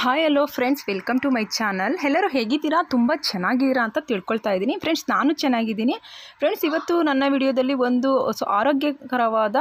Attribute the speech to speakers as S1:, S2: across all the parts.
S1: Hi hello friends welcome to my channel ಎಲ್ಲರೂ ಹೇಗಿದ್ದೀರಾ? ತುಂಬ ಚೆನ್ನಾಗಿದ್ದೀರಾ ಅಂತ ತಿಳ್ಕೊಳ್ತಾ ಇದ್ದೀನಿ. ಫ್ರೆಂಡ್ಸ್ ನಾನು ಚೆನ್ನಾಗಿದ್ದೀನಿ. ಫ್ರೆಂಡ್ಸ್ ಇವತ್ತು ನನ್ನ ವಿಡಿಯೋದಲ್ಲಿ ಒಂದು, ಸೊ, ಆರೋಗ್ಯಕರವಾದ,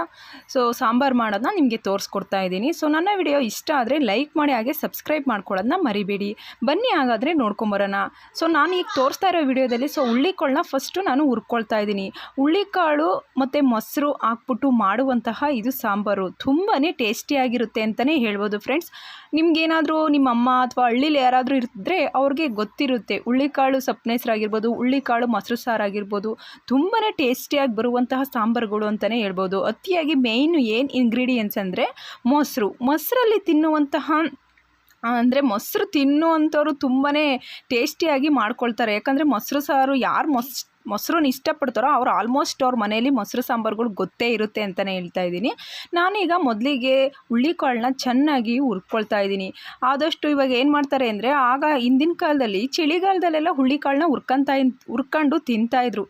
S1: ಸೊ, ಸಾಂಬಾರು ಮಾಡೋದನ್ನ ನಿಮಗೆ ತೋರಿಸ್ಕೊಡ್ತಾ ಇದ್ದೀನಿ. ಸೊ ನನ್ನ ವಿಡಿಯೋ ಇಷ್ಟ ಆದರೆ ಲೈಕ್ ಮಾಡಿ, ಹಾಗೆ ಸಬ್ಸ್ಕ್ರೈಬ್ ಮಾಡ್ಕೊಳ್ಳೋದನ್ನ ಮರಿಬೇಡಿ. ಬನ್ನಿ ಹಾಗಾದರೆ ನೋಡ್ಕೊಂಬರೋಣ ಸೊ ನಾನು ಈಗ ತೋರಿಸ್ತಾ ಇರೋ ವಿಡಿಯೋದಲ್ಲಿ ಸೊ ಹುಳ್ಳಿಕಾಳನ್ನ ಫಸ್ಟು ನಾನು ಹುರ್ಕೊಳ್ತಾ ಇದ್ದೀನಿ. ಹುಳ್ಳಿಕಾಳು ಮತ್ತು ಮೊಸರು ಹಾಕ್ಬಿಟ್ಟು ಮಾಡುವಂತಹ ಇದು ಸಾಂಬಾರು. ತುಂಬಾ ಟೇಸ್ಟಿಯಾಗಿರುತ್ತೆ ಅಂತಲೇ ಹೇಳ್ಬೋದು ಫ್ರೆಂಡ್ಸ್ ನಿಮ್ಗೇನಾದರೂ ನಿಮ್ಮ ಅಮ್ಮ ಅಥವಾ ಹಳ್ಳಿಲಿ ಯಾರಾದರೂ ಇದ್ದರೆ ಅವ್ರಿಗೆ ಗೊತ್ತಿರುತ್ತೆ. ಹುಳ್ಳಿಕಾಳು ಆಗಿರ್ಬೋದು ಹೆಸರಾಗಿರ್ಬೋದು ಹುಳ್ಳಿಕಾಳು ಮೊಸರು ಸಾರಾಗಿರ್ಬೋದು ತುಂಬಾ ಟೇಸ್ಟಿಯಾಗಿ ಬರುವಂತಹ ಸಾಂಬಾರುಗಳು ಅಂತಲೇ ಹೇಳ್ಬೋದು. ಅತಿಯಾಗಿ ಮೇಯ್ನ್ ಏನು ಇಂಗ್ರೀಡಿಯೆಂಟ್ಸ್ ಅಂದರೆ ಮೊಸರು. ಮೊಸರಲ್ಲಿ ತಿನ್ನುವಂತಹ ಅಂದರೆ ಮೊಸರು ತಿನ್ನುವಂಥವ್ರು ತುಂಬಾ ಟೇಸ್ಟಿಯಾಗಿ ಮಾಡ್ಕೊಳ್ತಾರೆ. ಯಾಕಂದರೆ ಮೊಸರು ಸಾರು ಯಾರು ಮೊಸ್ ಮೊಸರನ್ನ ಇಷ್ಟಪಡ್ತಾರೋ ಅವ್ರು ಆಲ್ಮೋಸ್ಟ್ ಅವ್ರ ಮನೆಯಲ್ಲಿ ಮೊಸರು ಸಾಂಬಾರುಗಳು ಗೊತ್ತೇ ಇರುತ್ತೆ ಅಂತಲೇ ಹೇಳ್ತಾ ಇದ್ದೀನಿ. ನಾನೀಗ ಮೊದಲಿಗೆ ಹುಳ್ಳಿಕಾಳನ್ನ ಚೆನ್ನಾಗಿ ಹುರ್ಕೊಳ್ತಾ ಇದ್ದೀನಿ. ಆದಷ್ಟು ಇವಾಗ ಏನು ಮಾಡ್ತಾರೆ ಅಂದರೆ ಆಗ ಹಿಂದಿನ ಕಾಲದಲ್ಲಿ ಚಳಿಗಾಲದಲ್ಲೆಲ್ಲ ಹುಳ್ಳಿಕಾಳನ್ನ ಹುರ್ಕೊಂತ ಹುರ್ಕೊಂಡು ತಿಂತಾಯಿದ್ರು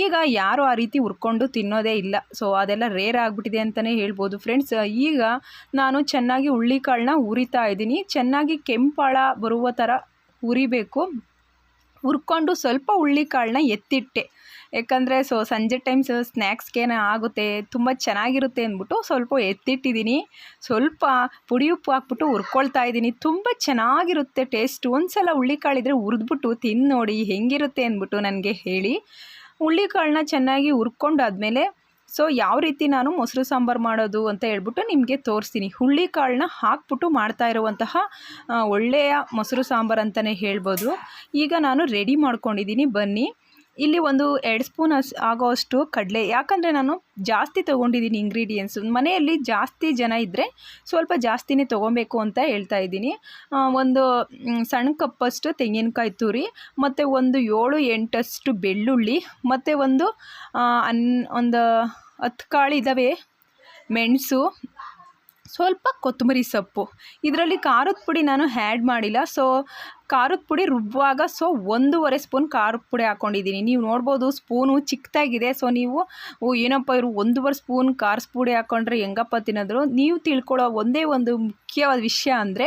S1: ಈಗ ಯಾರು ಆ ರೀತಿ ಹುರ್ಕೊಂಡು ತಿನ್ನೋದೇ ಇಲ್ಲ. ಸೊ ಅದೆಲ್ಲ ರೇರ್ ಆಗಿಬಿಟ್ಟಿದೆ ಅಂತಲೇ ಹೇಳ್ಬೋದು. ಫ್ರೆಂಡ್ಸ್ ಈಗ ನಾನು ಚೆನ್ನಾಗಿ ಹುಳ್ಳಿಕಾಳನ್ನ ಉರಿತಾ ಇದ್ದೀನಿ. ಚೆನ್ನಾಗಿ ಕೆಂಪಾಳ ಬರುವ ಥರ ಹುರಿಬೇಕು. ಹುರ್ಕೊಂಡು ಸ್ವಲ್ಪ ಹುಳ್ಳಿಕಾಳನ್ನ ಎತ್ತಿಟ್ಟೆ. ಯಾಕಂದರೆ ಸೊ ಸಂಜೆ ಟೈಮ್ಸ್ ಸ್ನ್ಯಾಕ್ಸ್ಗೇನೋ ಆಗುತ್ತೆ, ತುಂಬ ಚೆನ್ನಾಗಿರುತ್ತೆ ಅಂದ್ಬಿಟ್ಟು ಸ್ವಲ್ಪ ಎತ್ತಿಟ್ಟಿದ್ದೀನಿ ಸ್ವಲ್ಪ ಪುಡಿ ಉಪ್ಪು ಹಾಕ್ಬಿಟ್ಟು ಹುರ್ಕೊಳ್ತಾ ಇದ್ದೀನಿ ತುಂಬ ಚೆನ್ನಾಗಿರುತ್ತೆ ಟೇಸ್ಟ್. ಒಂದು ಸಲ ಹುಳ್ಳಿಕಾಳಿದ್ರೆ ಹುರಿದ್ಬಿಟ್ಟು ತಿಂದು ನೋಡಿ ಹೆಂಗಿರುತ್ತೆ ಅಂದ್ಬಿಟ್ಟು ನನಗೆ ಹೇಳಿ. ಹುಳ್ಳಿಕಾಳನ್ನ ಚೆನ್ನಾಗಿ ಹುರ್ಕೊಂಡಾದ್ಮೇಲೆ ಸೊ ಯಾವ ರೀತಿ ನಾನು ಮೊಸರು ಸಾಂಬಾರು ಮಾಡೋದು ಅಂತ ಹೇಳ್ಬಿಟ್ಟು ನಿಮಗೆ ತೋರಿಸ್ತೀನಿ. ಹುಳ್ಳಿಕಾಳನ್ನ ಹಾಕ್ಬಿಟ್ಟು ಮಾಡ್ತಾ ಇರುವಂತಹ ಒಳ್ಳೆಯ ಮೊಸರು ಸಾಂಬಾರು ಅಂತಲೇ ಹೇಳ್ಬೋದು. ಈಗ ನಾನು ರೆಡಿ ಮಾಡ್ಕೊಂಡಿದ್ದೀನಿ. ಬನ್ನಿ. ಇಲ್ಲಿ ಒಂದು ಎರಡು ಸ್ಪೂನ್ ಅಸ್ ಆಗೋವಷ್ಟು ಕಡಲೆ. ಯಾಕಂದರೆ ನಾನು ಜಾಸ್ತಿ ತೊಗೊಂಡಿದ್ದೀನಿ ಇಂಗ್ರೀಡಿಯೆಂಟ್ಸು ಮನೆಯಲ್ಲಿ ಜಾಸ್ತಿ ಜನ ಇದ್ದರೆ ಸ್ವಲ್ಪ ಜಾಸ್ತಿನೇ ತೊಗೊಬೇಕು ಅಂತ ಹೇಳ್ತಾ ಇದ್ದೀನಿ. ಒಂದು ಸಣ್ಣ ಕಪ್ಪಷ್ಟು ತೆಂಗಿನಕಾಯಿ ತುರಿ, ಮತ್ತು ಒಂದು ಏಳು ಎಂಟಷ್ಟು ಬೆಳ್ಳುಳ್ಳಿ, ಮತ್ತು ಒಂದು ಅನ್, ಒಂದು ಹತ್ತು ಕಾಳು ಇದ್ದಾವೆ ಮೆಣಸು ಸ್ವಲ್ಪ ಕೊತ್ತಂಬರಿ ಸೊಪ್ಪು. ಇದರಲ್ಲಿ ಖಾರದ ಪುಡಿ ನಾನು ಹ್ಯಾಡ್ ಮಾಡಿಲ್ಲ. ಸೊ ಖಾರದ ಪುಡಿ ರುಬ್ಬುವಾಗ ಸೊ ಒಂದೂವರೆ ಸ್ಪೂನ್ ಖಾರದ ಪುಡಿ ಹಾಕ್ಕೊಂಡಿದ್ದೀನಿ ನೀವು ನೋಡ್ಬೋದು ಸ್ಪೂನು ಚಿಕ್ಕದಾಗಿದೆ ಸೊ ನೀವು ಏನಪ್ಪ ಇವರು ಒಂದೂವರೆ ಸ್ಪೂನ್ ಖಾರದ ಪುಡಿ ಹಾಕ್ಕೊಂಡ್ರೆ ಹೆಂಗಪ್ಪ ತಿನ್ನೋದ್ರು ನೀವು ತಿಳ್ಕೊಳ್ಳೋ ಒಂದೇ ಒಂದು ಮುಖ್ಯವಾದ ವಿಷಯ ಅಂದರೆ,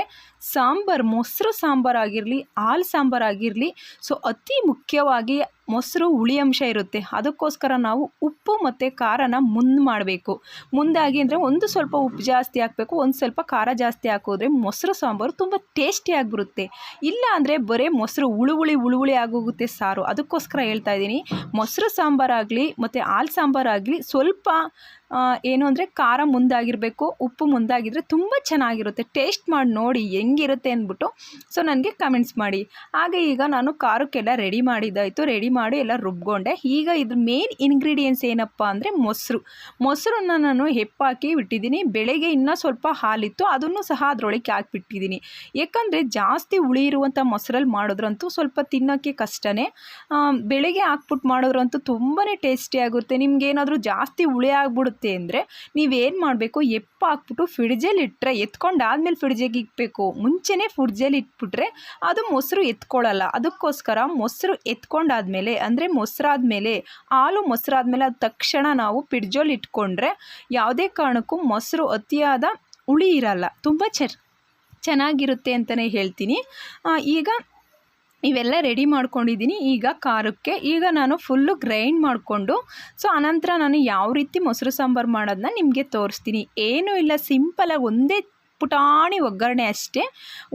S1: ಸಾಂಬಾರು, ಮೊಸರು ಸಾಂಬಾರು ಆಗಿರಲಿ, ಹಾಲು ಸಾಂಬಾರು ಆಗಿರಲಿ ಸೊ ಅತಿ ಮುಖ್ಯವಾಗಿ ಮೊಸರು ಹುಳಿ ಅಂಶ ಇರುತ್ತೆ. ಅದಕ್ಕೋಸ್ಕರ ನಾವು ಉಪ್ಪು ಮತ್ತು ಖಾರನ ಮುಂದೆ ಮಾಡಬೇಕು. ಮುಂದಾಗಿ ಅಂದರೆ ಒಂದು ಸ್ವಲ್ಪ ಉಪ್ಪು ಜಾಸ್ತಿ ಹಾಕಬೇಕು, ಒಂದು ಸ್ವಲ್ಪ ಖಾರ ಜಾಸ್ತಿ ಹಾಕೋದ್ರೆ ಮೊಸರು ಸಾಂಬಾರು ತುಂಬ ಟೇಸ್ಟಿಯಾಗಿ ಬರುತ್ತೆ ಇಲ್ಲ ಅಂದರೆ ಬರೀ ಮೊಸರು ಉಳುವುಳಿ ಉಳುವುಳಿ ಆಗೋಗುತ್ತೆ ಸಾರು. ಅದಕ್ಕೋಸ್ಕರ ಹೇಳ್ತಾ ಇದ್ದೀನಿ, ಮೊಸರು ಸಾಂಬಾರಾಗಲಿ ಮತ್ತು ಹಾಲು ಸಾಂಬಾರಾಗಲಿ ಸ್ವಲ್ಪ ಏನು ಅಂದರೆ ಖಾರ ಮುಂದಾಗಿರಬೇಕು, ಉಪ್ಪು ಮುಂದಾಗಿದ್ದರೆ ತುಂಬ ಚೆನ್ನಾಗಿರುತ್ತೆ. ಟೇಸ್ಟ್ ಮಾಡಿ ನೋಡಿ ಹೆಂಗಿರುತ್ತೆ ಅಂದ್ಬಿಟ್ಟು. ಸೊ ನನಗೆ ಕಮೆಂಟ್ಸ್ ಮಾಡಿ. ಹಾಗೆ ಈಗ ನಾನು ಖಾರಕ್ಕೆಲ್ಲ ರೆಡಿ ಮಾಡಿದ್ದಾಯಿತು. ರೆಡಿ ಮಾಡಿ ಎಲ್ಲ ರುಬ್ಕೊಂಡೆ. ಈಗ ಇದ್ರ ಮೇನ್ ಇಂಗ್ರೀಡಿಯೆಂಟ್ಸ್ ಏನಪ್ಪ ಅಂದರೆ ಮೊಸರು. ಮೊಸರನ್ನ ನಾನು ಹೆಪ್ಪಾಕಿ ಬಿಟ್ಟಿದ್ದೀನಿ. ಬೆಳಗ್ಗೆ ಇನ್ನೂ ಸ್ವಲ್ಪ ಹಾಲಿತ್ತು. ಅದನ್ನು ಸಹ ಅದರೊಳಗೆ ಹಾಕಿಬಿಟ್ಟಿದ್ದೀನಿ. ಯಾಕಂದರೆ ಜಾಸ್ತಿ ಹುಳಿ ಇರುವಂಥ ಮೊಸರಲ್ಲಿ ಮಾಡಿದ್ರಂತೂ ಸ್ವಲ್ಪ ತಿನ್ನೋಕ್ಕೆ ಕಷ್ಟನೇ. ಬೆಳಗ್ಗೆ ಹಾಕ್ಬಿಟ್ಟು ಮಾಡಿದ್ರಂತೂ ತುಂಬಾ ನಿಮಗೆ ಏನಾದರೂ ಜಾಸ್ತಿ ಹುಳಿ ಆಗ್ಬಿಡುತ್ತೆ ಅಂದರೆ ನೀವೇನು ಮಾಡಬೇಕು, ಎಪ್ಪ ಹಾಕ್ಬಿಟ್ಟು ಫ್ರಿಡ್ಜಲ್ಲಿ ಇಟ್ಟರೆ ಆದಮೇಲೆ ಫ್ರಿಡ್ಜಿಗೆ ಇಕ್ಬೇಕು. ಮುಂಚೆನೇ ಫ್ರಿಡ್ಜಲ್ಲಿ ಇಟ್ಬಿಟ್ರೆ ಅದು ಮೊಸರು ಎತ್ಕೊಳ್ಳಲ್ಲ ಅದಕ್ಕೋಸ್ಕರ ಮೊಸರು ಎತ್ಕೊಂಡಾದ್ಮೇಲೆ ಅಂದರೆ ಮೊಸರಾದಮೇಲೆ, ಹಾಲು ಮೊಸರಾದಮೇಲೆ ಅದು ತಕ್ಷಣ ನಾವು ಫ್ರಿಡ್ಜಲ್ಲಿ ಇಟ್ಕೊಂಡ್ರೆ ಯಾವುದೇ ಕಾರಣಕ್ಕೂ ಮೊಸರು ಅತಿಯಾದ ಹುಳಿ ಇರಲ್ಲ. ತುಂಬ ಚರ್, ಚೆನ್ನಾಗಿರುತ್ತೆ ಅಂತಲೇ ಹೇಳ್ತೀನಿ. ಈಗ ಇವೆಲ್ಲ ರೆಡಿ ಮಾಡ್ಕೊಂಡಿದ್ದೀನಿ. ಈಗ ಖಾರಕ್ಕೆ, ಈಗ ನಾನು ಫುಲ್ಲು ಗ್ರೈಂಡ್ ಮಾಡಿಕೊಂಡು ಸೊ ಆನಂತರ ನಾನು ಯಾವ ರೀತಿ ಮೊಸರು ಸಾಂಬಾರು ಮಾಡೋದನ್ನ ನಿಮಗೆ ತೋರಿಸ್ತೀನಿ. ಏನೂ ಇಲ್ಲ ಸಿಂಪಲಾಗಿ ಒಂದೇ ಪುಟಾಣಿ ಒಗ್ಗರಣೆ ಅಷ್ಟೇ.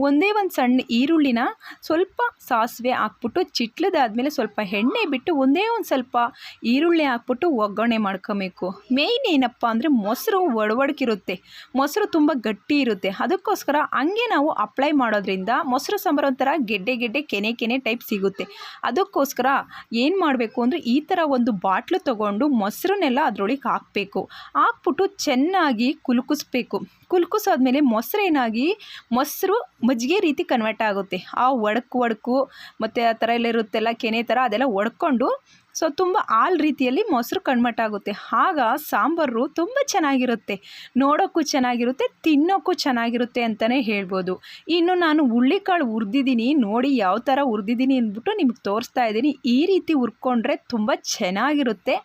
S1: ಒಂದೇ ಒಂದು ಸಣ್ಣ ಈರುಳ್ಳಿನ ಸ್ವಲ್ಪ ಸಾಸಿವೆ ಹಾಕ್ಬಿಟ್ಟು ಚಿಟ್ಲದಾದಮೇಲೆ ಸ್ವಲ್ಪ ಎಣ್ಣೆ ಬಿಟ್ಟು ಒಂದೇ ಒಂದು ಸ್ವಲ್ಪ ಈರುಳ್ಳಿ ಹಾಕ್ಬಿಟ್ಟು ಒಗ್ಗರಣೆ ಮಾಡ್ಕೋಬೇಕು. ಮೇಯ್ನ್ ಏನಪ್ಪ ಅಂದರೆ ಮೊಸರು ಒಡವಡ್ಕಿರುತ್ತೆ. ಮೊಸರು ತುಂಬ ಗಟ್ಟಿ ಇರುತ್ತೆ. ಅದಕ್ಕೋಸ್ಕರ ಹಂಗೆ ನಾವು ಅಪ್ಲೈ ಮಾಡೋದ್ರಿಂದ ಮೊಸರು ಸಾಂಬಾರು ಒಂಥರ ಗೆಡ್ಡೆ ಗೆಡ್ಡೆ ಕೆನೆ ಕೆನೆ ಟೈಪ್ ಸಿಗುತ್ತೆ. ಅದಕ್ಕೋಸ್ಕರ ಏನು ಮಾಡಬೇಕು ಅಂದರೆ ಈ ಥರ ಒಂದು ಬಾಟ್ಲು ತೊಗೊಂಡು ಮೊಸರನ್ನೆಲ್ಲ ಅದರೊಳಗೆ ಹಾಕಬೇಕು. ಹಾಕ್ಬಿಟ್ಟು ಚೆನ್ನಾಗಿ ಕುಲುಕಿಸ್ಬೇಕು. ಕುಲ್ಕಿಸಾದ್ಮೇಲೆ ಮೊಸರೇನಾಗಿ ಮೊಸರು ಮಜ್ಜಿಗೆ ರೀತಿ ಕನ್ವರ್ಟ್ ಆಗುತ್ತೆ. ಆ ಒಡಕು ಒಡಕು, ಮತ್ತು ಆ ಥರ ಎಲ್ಲ ಇರುತ್ತೆಲ್ಲ, ಕೆನೆ ಥರ ಅದೆಲ್ಲ ಒಡ್ಕೊಂಡು ಸೊ ತುಂಬ ಆಲ್ ರೀತಿಯಲ್ಲಿ ಮೊಸರು ಕಣ್ಮಟ್ಟ ಆಗುತ್ತೆ. ಆಗ ಸಾಂಬಾರು ತುಂಬ ಚೆನ್ನಾಗಿರುತ್ತೆ. ನೋಡೋಕ್ಕೂ ಚೆನ್ನಾಗಿರುತ್ತೆ, ತಿನ್ನೋಕ್ಕೂ ಚೆನ್ನಾಗಿರುತ್ತೆ ಅಂತಲೇ ಹೇಳ್ಬೋದು. ಇನ್ನು ನಾನು ಹುಳ್ಳಿಕಾಳು ಹುರಿದಿದ್ದೀನಿ, ನೋಡಿ ಯಾವ ಥರ ಹುರಿದಿದ್ದೀನಿ ಅಂದ್ಬಿಟ್ಟು ನಿಮ್ಗೆ ತೋರಿಸ್ತಾ ಇದ್ದೀನಿ. ಈ ರೀತಿ ಹುರ್ಕೊಂಡ್ರೆ ತುಂಬ ಚೆನ್ನಾಗಿರುತ್ತೆ.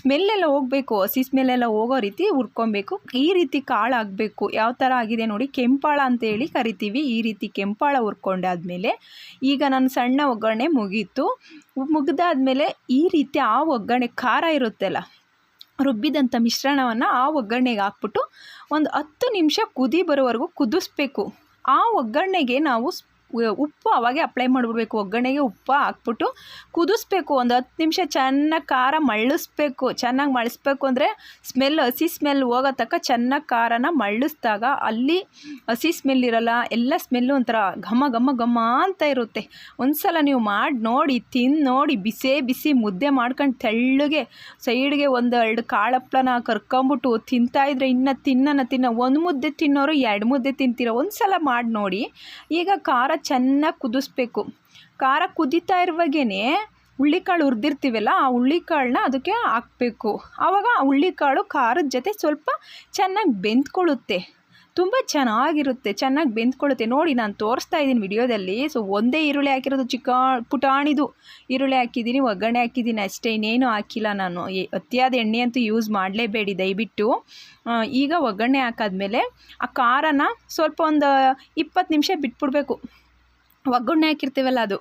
S1: ಸ್ಮೆಲ್ಲೆಲ್ಲ ಹೋಗಬೇಕು, ಹಸಿ ಸ್ಮೆಲ್ಲೆಲ್ಲ ಹೋಗೋ ರೀತಿ ಹುರ್ಕೊಬೇಕು. ಈ ರೀತಿ ಕಾಳು ಆಗಬೇಕು ಯಾವ ಥರ ಆಗಿದೆ ನೋಡಿ, ಕೆಂಪಾಳ ಅಂತೇಳಿ ಕರಿತೀವಿ. ಈ ರೀತಿ ಕೆಂಪಾಳ ಹುರ್ಕೊಂಡಾದ್ಮೇಲೆ ಈಗ ನಾನು ಸಣ್ಣ ಒಗ್ಗರಣೆ ಮುಗೀತು. ಮುಗಿದಾದ್ಮೇಲೆ ಈ ರೀತಿ ಆ ಒಗ್ಗರಣೆ ಖಾರ ಇರುತ್ತಲ್ಲ, ರುಬ್ಬಿದಂಥ ಮಿಶ್ರಣವನ್ನು ಆ ಒಗ್ಗರಣೆಗೆ ಹಾಕ್ಬಿಟ್ಟು ಒಂದು ಹತ್ತು ನಿಮಿಷ ಕುದಿ ಬರೋವರೆಗೂ ಕುದಿಸ್ಬೇಕು. ಆ ಒಗ್ಗರಣೆಗೆ ನಾವು ಉಪ್ಪು ಅವಾಗೆ ಅಪ್ಲೈ ಮಾಡಿಬಿಡ್ಬೇಕು. ಒಗ್ಗರಣೆಗೆ ಉಪ್ಪು ಹಾಕ್ಬಿಟ್ಟು ಕುದಿಸ್ಬೇಕು. ಒಂದು ಹತ್ತು ನಿಮಿಷ ಚೆನ್ನಾಗಿ ಖಾರ ಮಳ್ಳಿಸ್ಬೇಕು. ಚೆನ್ನಾಗಿ ಮಳಿಸ್ಬೇಕು ಅಂದರೆ ಸ್ಮೆಲ್ ಹಸಿ ಸ್ಮೆಲ್ ಹೋಗೋ ತಕ್ಕ ಚೆನ್ನಾಗಿ ಖಾರನ ಮಳ್ಳಿಸ್ದಾಗ ಅಲ್ಲಿ ಹಸಿ ಸ್ಮೆಲ್ ಇರೋಲ್ಲ, ಎಲ್ಲ ಸ್ಮೆಲ್ಲು ಒಂಥರ ಘಮ ಘಮ ಘಮ ಅಂತ ಇರುತ್ತೆ. ಒಂದು ಸಲ ನೀವು ಮಾಡಿ, ನೋಡಿ ತಿಂದು ನೋಡಿ, ಬಿಸಿ ಬಿಸಿ ಮುದ್ದೆ ಮಾಡ್ಕೊಂಡು ತೆಳ್ಳಗೆ ಸೈಡ್ಗೆ ಒಂದು ಎರಡು ಕಾಳಪ್ಪಳನ ಕರ್ಕೊಂಬಿಟ್ಟು ತಿಂತಾಯಿದ್ರೆ ಇನ್ನು ತಿನ್ನೋಣ ತಿನ್ನೋ, ಒಂದು ಮುದ್ದೆ ತಿನ್ನೋರು ಎರಡು ಮುದ್ದೆ ತಿಂತೀರ. ಒಂದು ಸಲ ಮಾಡಿ ನೋಡಿ. ಈಗ ಖಾರ ಚೆನ್ನಾಗಿ ಕುದಿಸ್ಬೇಕು. ಖಾರ ಕುದೀತಾ ಇರುವಾಗೇ ಹುಳ್ಳಿಕಾಳು ಹುರಿದಿರ್ತೀವಲ್ಲ, ಆ ಹುಳ್ಳಿಕಾಳನ್ನ ಅದಕ್ಕೆ ಹಾಕಬೇಕು. ಆವಾಗ ಆ ಹುಳ್ಳಿಕಾಳು ಖಾರದ ಜೊತೆ ಸ್ವಲ್ಪ ಚೆನ್ನಾಗಿ ಬೆಂದ್ಕೊಳ್ಳುತ್ತೆ. ತುಂಬ ಚೆನ್ನಾಗಿರುತ್ತೆ, ಚೆನ್ನಾಗಿ ಬೆಂದ್ಕೊಳ್ಳುತ್ತೆ. ನೋಡಿ, ನಾನು ತೋರಿಸ್ತಾ ಇದ್ದೀನಿ ವಿಡಿಯೋದಲ್ಲಿ. ಸೊ, ಒಂದೇ ಈರುಳ್ಳಿ ಹಾಕಿರೋದು ಚಿಕ್ಕ ಪುಟಾಣಿದು. ಈರುಳ್ಳಿ ಹಾಕಿದ್ದೀನಿ, ಒಗ್ಗರಣೆ ಹಾಕಿದ್ದೀನಿ. ಅಷ್ಟೇ, ಇನ್ನೇನು ಹಾಕಿಲ್ಲ ನಾನು. ಅತಿಯಾದ ಎಣ್ಣೆ ಅಂತೂ ಯೂಸ್ ಮಾಡಲೇಬೇಡಿ, ದಯವಿಟ್ಟು. ಈಗ ಒಗ್ಗರಣೆ ಹಾಕಾದ್ಮೇಲೆ ಆ ಖಾರನ ಸ್ವಲ್ಪ ಒಂದು ಇಪ್ಪತ್ತು ನಿಮಿಷ ಬಿಟ್ಬಿಡ್ಬೇಕು. ಒಗ್ಗರಣೆ ಹಾಕಿರ್ತೀವಲ್ಲ ಅದು.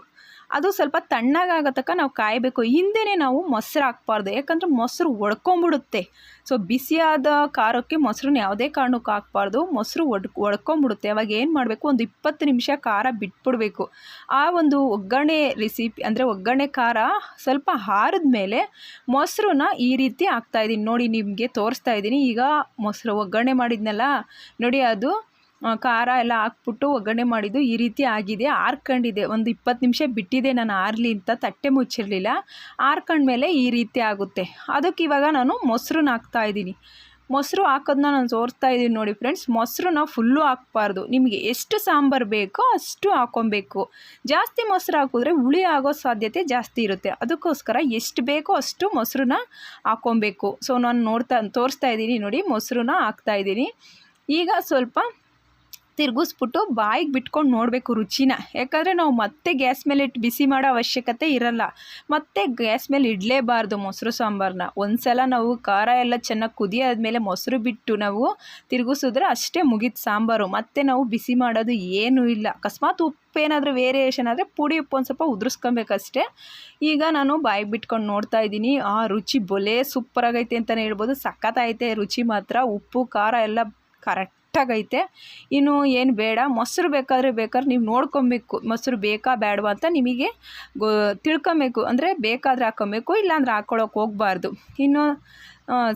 S1: ಅದು ಸ್ವಲ್ಪ ತಣ್ಣಗಾಗೋ ತಕ್ಕ ನಾವು ಕಾಯಬೇಕು. ಹಿಂದೆಯೇ ನಾವು ಮೊಸರು ಹಾಕ್ಬಾರ್ದು. ಯಾಕಂದರೆ ಮೊಸರು ಒಡ್ಕೊಂಬಿಡುತ್ತೆ. ಸೊ ಬಿಸಿಯಾದ ಖಾರಕ್ಕೆ ಮೊಸರನ್ನ ಯಾವುದೇ ಕಾರಣಕ್ಕೂ ಹಾಕ್ಬಾರ್ದು. ಮೊಸರು ಒಡ್, ಒಡ್ಕೊಂಬಿಡುತ್ತೆ. ಅವಾಗ ಏನು ಮಾಡಬೇಕು? ಒಂದು ಇಪ್ಪತ್ತು ನಿಮಿಷ ಖಾರ ಬಿಟ್ಬಿಡಬೇಕು. ಆ ಒಂದು ಒಗ್ಗರಣೆ ರೆಸಿಪಿ ಅಂದರೆ ಒಗ್ಗರಣೆ ಖಾರ ಸ್ವಲ್ಪ ಹಾರಿದ ಮೇಲೆ ಮೊಸರನ್ನ ಈ ರೀತಿ ಹಾಕ್ತಾಯಿದ್ದೀನಿ ನೋಡಿ ನಿಮಗೆ ತೋರಿಸ್ತಾ ಇದ್ದೀನಿ. ಈಗ ಮೊಸರು ಒಗ್ಗರಣೆ ಮಾಡಿದ್ನಲ್ಲ. ನೋಡಿ ಅದು ಖಾರ ಎಲ್ಲ ಹಾಕ್ಬಿಟ್ಟು ಒಗ್ಗರಣೆ ಮಾಡಿದ್ದು ಈ ರೀತಿ ಆಗಿದೆ. ಆರ್ಕೊಂಡಿದೆ. ಒಂದು ಇಪ್ಪತ್ತು ನಿಮಿಷ ಬಿಟ್ಟಿದೆ ನಾನು ಆರಲಿ ಅಂತ ತಟ್ಟೆ ಮುಚ್ಚಿರಲಿಲ್ಲ. ಆರ್ಕೊಂಡ್ಮೇಲೆ ಈ ರೀತಿ ಆಗುತ್ತೆ. ಅದಕ್ಕೆ ಇವಾಗ ನಾನು ಮೊಸರನ್ನ ಹಾಕ್ತಾಯಿದ್ದೀನಿ ಮೊಸರು ಹಾಕೋದನ್ನ ನಾನು ತೋರಿಸ್ತಾ ಇದ್ದೀನಿ ನೋಡಿ ಫ್ರೆಂಡ್ಸ್. ಮೊಸರನ್ನ ಫುಲ್ಲು ಹಾಕ್ಬಾರ್ದು. ನಿಮಗೆ ಎಷ್ಟು ಸಾಂಬಾರು ಬೇಕೋ ಅಷ್ಟು ಹಾಕ್ಕೊಬೇಕು. ಜಾಸ್ತಿ ಮೊಸರು ಹಾಕಿದ್ರೆ ಹುಳಿ ಆಗೋ ಸಾಧ್ಯತೆ ಜಾಸ್ತಿ ಇರುತ್ತೆ. ಅದಕ್ಕೋಸ್ಕರ ಎಷ್ಟು ಬೇಕೋ ಅಷ್ಟು ಮೊಸರನ್ನ ಹಾಕ್ಕೊಬೇಕು. ಸೊ ನಾನು ನೋಡ್ತಾ ತೋರಿಸ್ತಾ ಇದ್ದೀನಿ ನೋಡಿ ಮೊಸರನ್ನ ಹಾಕ್ತಾಯಿದ್ದೀನಿ ಈಗ ಸ್ವಲ್ಪ ತಿರುಗಿಸ್ಬಿಟ್ಟು ಬಾಯಿಗೆ ಬಿಟ್ಕೊಂಡು ನೋಡಬೇಕು ರುಚಿನ. ಯಾಕಂದರೆ ನಾವು ಮತ್ತೆ ಗ್ಯಾಸ್ ಮೇಲೆ ಇಟ್ಟು ಬಿಸಿ ಮಾಡೋ ಅವಶ್ಯಕತೆ ಇರಲ್ಲ. ಮತ್ತೆ ಗ್ಯಾಸ್ ಮೇಲೆ ಇಡಲೇಬಾರ್ದು ಮೊಸರು ಸಾಂಬಾರನ್ನ ಒಂದು ಸಲ ನಾವು ಖಾರ ಎಲ್ಲ ಚೆನ್ನಾಗಿ ಕುದಿಯಾದ್ಮೇಲೆ ಮೊಸರು ಬಿಟ್ಟು ನಾವು ತಿರುಗಿಸಿದ್ರೆ ಅಷ್ಟೇ ಮುಗಿದ ಸಾಂಬಾರು. ಮತ್ತೆ ನಾವು ಬಿಸಿ ಮಾಡೋದು ಏನೂ ಇಲ್ಲ. ಅಕಸ್ಮಾತ್ ಉಪ್ಪೇನಾದರೂ ವೇರಿಯೇಷನ್ ಆದರೆ ಪುಡಿ ಉಪ್ಪು ಒಂದು ಸ್ವಲ್ಪ ಉದುರಿಸ್ಕೊಬೇಕಷ್ಟೇ. ಈಗ ನಾನು ಬಾಯಿಗೆ ಬಿಟ್ಕೊಂಡು ನೋಡ್ತಾ ಇದ್ದೀನಿ. ಆ ರುಚಿ ಬೊಲೆ ಸೂಪರಾಗೈತೆ ಅಂತಲೇ ಹೇಳ್ಬೋದು. ಸಖತ್ತಾಯಿತೆ ರುಚಿ ಮಾತ್ರ. ಉಪ್ಪು, ಖಾರ ಎಲ್ಲ ಕರೆಕ್ಟ್ ಕರೆಕ್ಟಾಗೈತೆ ಇನ್ನು ಏನು ಬೇಡ, ಮೊಸರು ಬೇಕಾದರೆ ಬೇಕಾದ್ರೆ ನೀವು ನೋಡ್ಕೊಬೇಕು. ಮೊಸರು ಬೇಕಾ ಬೇಡವಾ ಅಂತ ನಿಮಗೆ ಗೊ, ತಿಳ್ಕೊಬೇಕು. ಅಂದರೆ ಬೇಕಾದರೆ ಹಾಕ್ಕೊಬೇಕು ಇಲ್ಲಾಂದ್ರೆ ಹಾಕೊಳ್ಳೋಕೆ ಹೋಗಬಾರ್ದು. ಇನ್ನು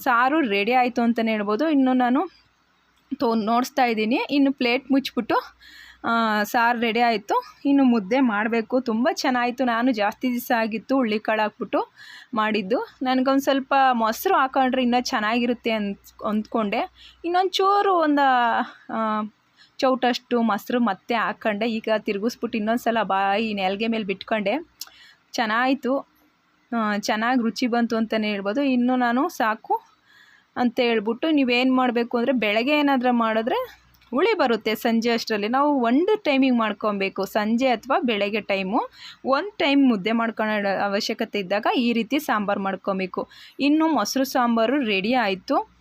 S1: ಸಾರು ರೆಡಿ ಆಯಿತು ಅಂತಲೇ ಹೇಳ್ಬೋದು. ಇನ್ನು ನಾನು ತೋ, ನೋಡಿಸ್ತಾ ಇದ್ದೀನಿ. ಇನ್ನು ಪ್ಲೇಟ್ ಮುಚ್ಚಿಬಿಟ್ಟು ಸಾರು ರೆಡಿ ಆಯಿತು. ಇನ್ನು ಮುದ್ದೆ ಮಾಡಬೇಕು. ತುಂಬ ಚೆನ್ನಾಯಿತು. ನಾನು ಜಾಸ್ತಿ ದಿವಸ ಆಗಿತ್ತು ಹುಳ್ಳಿಕಾಳು ಹಾಕ್ಬಿಟ್ಟು ಮಾಡಿದ್ದು. ನನಗೊಂದು ಸ್ವಲ್ಪ ಮೊಸರು ಹಾಕೊಂಡ್ರೆ ಇನ್ನೂ ಚೆನ್ನಾಗಿರುತ್ತೆ ಅಂತ, ಅಂದ್ಕೊಂಡೆ. ಇನ್ನೊಂದು ಚೂರು ಒಂದು ಚೌಟಷ್ಟು ಮೊಸರು ಮತ್ತೆ ಹಾಕ್ಕೊಂಡೆ ಈಗ ತಿರುಗಿಸ್ಬಿಟ್ಟು ಇನ್ನೊಂದು ಸಲ ಬಾಯಿ ನೆಲ್ಗೆ ಮೇಲೆ ಬಿಟ್ಕೊಂಡೆ. ಚೆನ್ನಾಯಿತು. ಚೆನ್ನಾಗಿ ರುಚಿ ಬಂತು ಅಂತಲೇ ಹೇಳ್ಬೋದು. ಇನ್ನು ನಾನು ಸಾಕು ಅಂತ ಹೇಳ್ಬಿಟ್ಟು ನೀವೇನು ಮಾಡಬೇಕು ಅಂದರೆ ಬೆಳಗ್ಗೆ ಏನಾದರೂ ಮಾಡಿದ್ರೆ ಹುಳಿ ಬರುತ್ತೆ ಸಂಜೆ ಅಷ್ಟರಲ್ಲಿ. ನಾವು ಒಂದು ಟೈಮಿಗೆ ಮಾಡ್ಕೊಬೇಕು. ಸಂಜೆ ಅಥವಾ ಬೆಳಗ್ಗೆ ಟೈಮು ಒಂದು ಟೈಮ್ ಮುದ್ದೆ ಮಾಡ್ಕೊಳ್ಳೋ ಅವಶ್ಯಕತೆ ಇದ್ದಾಗ ಈ ರೀತಿ ಸಾಂಬಾರು ಮಾಡ್ಕೊಬೇಕು. ಇನ್ನು ಮೊಸರು ಸಾಂಬಾರು ರೆಡಿ ಆಯಿತು.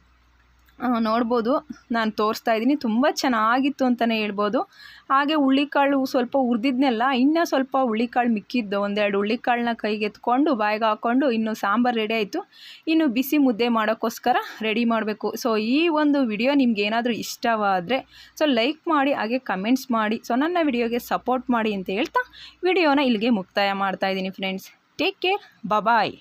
S1: ನೋಡ್ಬೋದು. ನಾನು ತೋರಿಸ್ತಾ ಇದ್ದೀನಿ. ತುಂಬ ಚೆನ್ನಾಗಿತ್ತು ಅಂತಲೇ ಹೇಳ್ಬೋದು. ಹಾಗೆ ಹುಳ್ಳಿಕಾಳು ಸ್ವಲ್ಪ ಹುರಿದಿದ್ನೆಲ್ಲ, ಇನ್ನೂ ಸ್ವಲ್ಪ ಹುಳ್ಳಿಕಾಳು ಮಿಕ್ಕಿದ್ದು, ಒಂದೆರಡು ಹುಳಿಕಾಳನ್ನ ಕೈಗೆ ಎತ್ಕೊಂಡು, ಬಾಯಿಗೆ ಹಾಕ್ಕೊಂಡು ಇನ್ನು ಸಾಂಬಾರು ರೆಡಿ ಆಯಿತು. ಇನ್ನು ಬಿಸಿ ಮುದ್ದೆ ಮಾಡೋಕ್ಕೋಸ್ಕರ ರೆಡಿ ಮಾಡಬೇಕು. ಸೊ ಈ ಒಂದು ವಿಡಿಯೋ ನಿಮ್ಗೆ ಏನಾದರೂ ಇಷ್ಟವಾದರೆ ಸೊ ಲೈಕ್ ಮಾಡಿ, ಹಾಗೆ ಕಮೆಂಟ್ಸ್ ಮಾಡಿ ಸೊ ನನ್ನ ವಿಡಿಯೋಗೆ ಸಪೋರ್ಟ್ ಮಾಡಿ ಅಂತ ಹೇಳ್ತಾ ವಿಡಿಯೋನ ಇಲ್ಲಿಗೆ ಮುಕ್ತಾಯ ಮಾಡ್ತಾ ಇದ್ದೀನಿ ಫ್ರೆಂಡ್ಸ್ ಟೇಕ್ ಕೇರ್ ಬಬಾಯ್